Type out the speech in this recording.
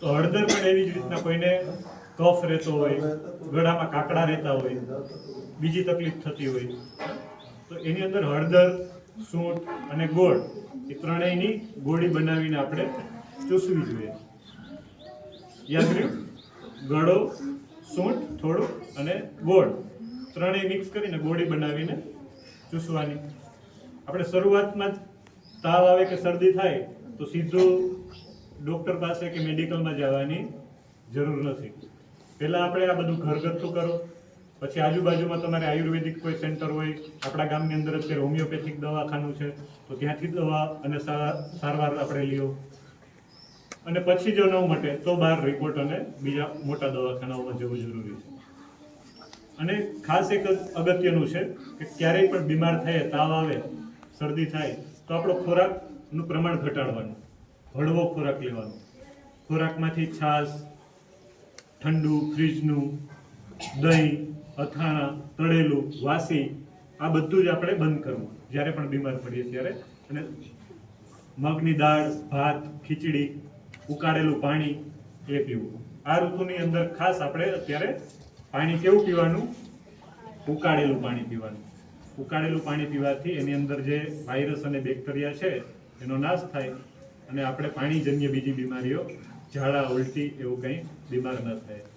તો હળદર પણ એવી જ રીતના કોઈને કફ રહેતો હોય, ગળામાં કાકડા રહેતા હોય, બીજી તકલીફ થતી હોય, તો એની અંદર હળદર, સૂંઠ અને ગોળ એ ત્રણેયની ગોળી બનાવીને આપણે ચૂસવી જોઈએ. યાદ રહ્યું ગળો, સૂંઠ, થોડું અને ગોળ. ત્રણેય મિક્સ કરીને ગોળી બનાવીને ચૂસવાની. આપણે શરૂઆતમાં જ તાવ આવે કે શરદી થાય, તો સીધું ડૉક્ટર પાસે કે મેડિકલમાં જવાની જરૂર નથી. પહેલાં આપણે આ બધું ઘરગથ્થું કરો, પછી આજુબાજુમાં તમારે આયુર્વેદિક કોઈ સેન્ટર હોય, આપણા ગામની અંદર અત્યારે હોમિયોપેથિક દવાખાનું છે, તો ત્યાંથી દવા અને સારવાર આપણે લ્યો. અને પછી જો ન મટે, તો બહાર રિપોર્ટ અને બીજા મોટા દવાખાનાઓમાં જવું જરૂરી છે. અને ખાસ એક અગત્યનું છે કે ક્યારેય પણ બીમાર થાય, તાવ આવે, શરદી થાય, તો આપણો ખોરાકનું પ્રમાણ ઘટાડવાનું. હળવો ખોરાક લેવાનો. ખોરાકમાંથી છાશ, ઠંડુ, ફ્રીજનું, દહીં, અથાણા, તળેલું, વાસી, આ બધું જ આપણે બંધ કરવું જ્યારે પણ બીમાર પડીએ ત્યારે. અને મગની દાળ, ભાત, ખીચડી, ઉકાળેલું પાણી એ પીવું. આ ઋતુની અંદર ખાસ આપણે અત્યારે પાણી કેવું પીવાનું? ઉકાળેલું પાણી પીવાનું. ઉકાળેલું પાણી પીવાથી એની અંદર જે વાયરસ અને બેક્ટેરિયા છે, એનો નાશ થાય. અને આપણે પાણીજન્ય બીજી બીમારીઓ ઝાડા ઉલટી એવું કંઈ બીમાર ન થાય.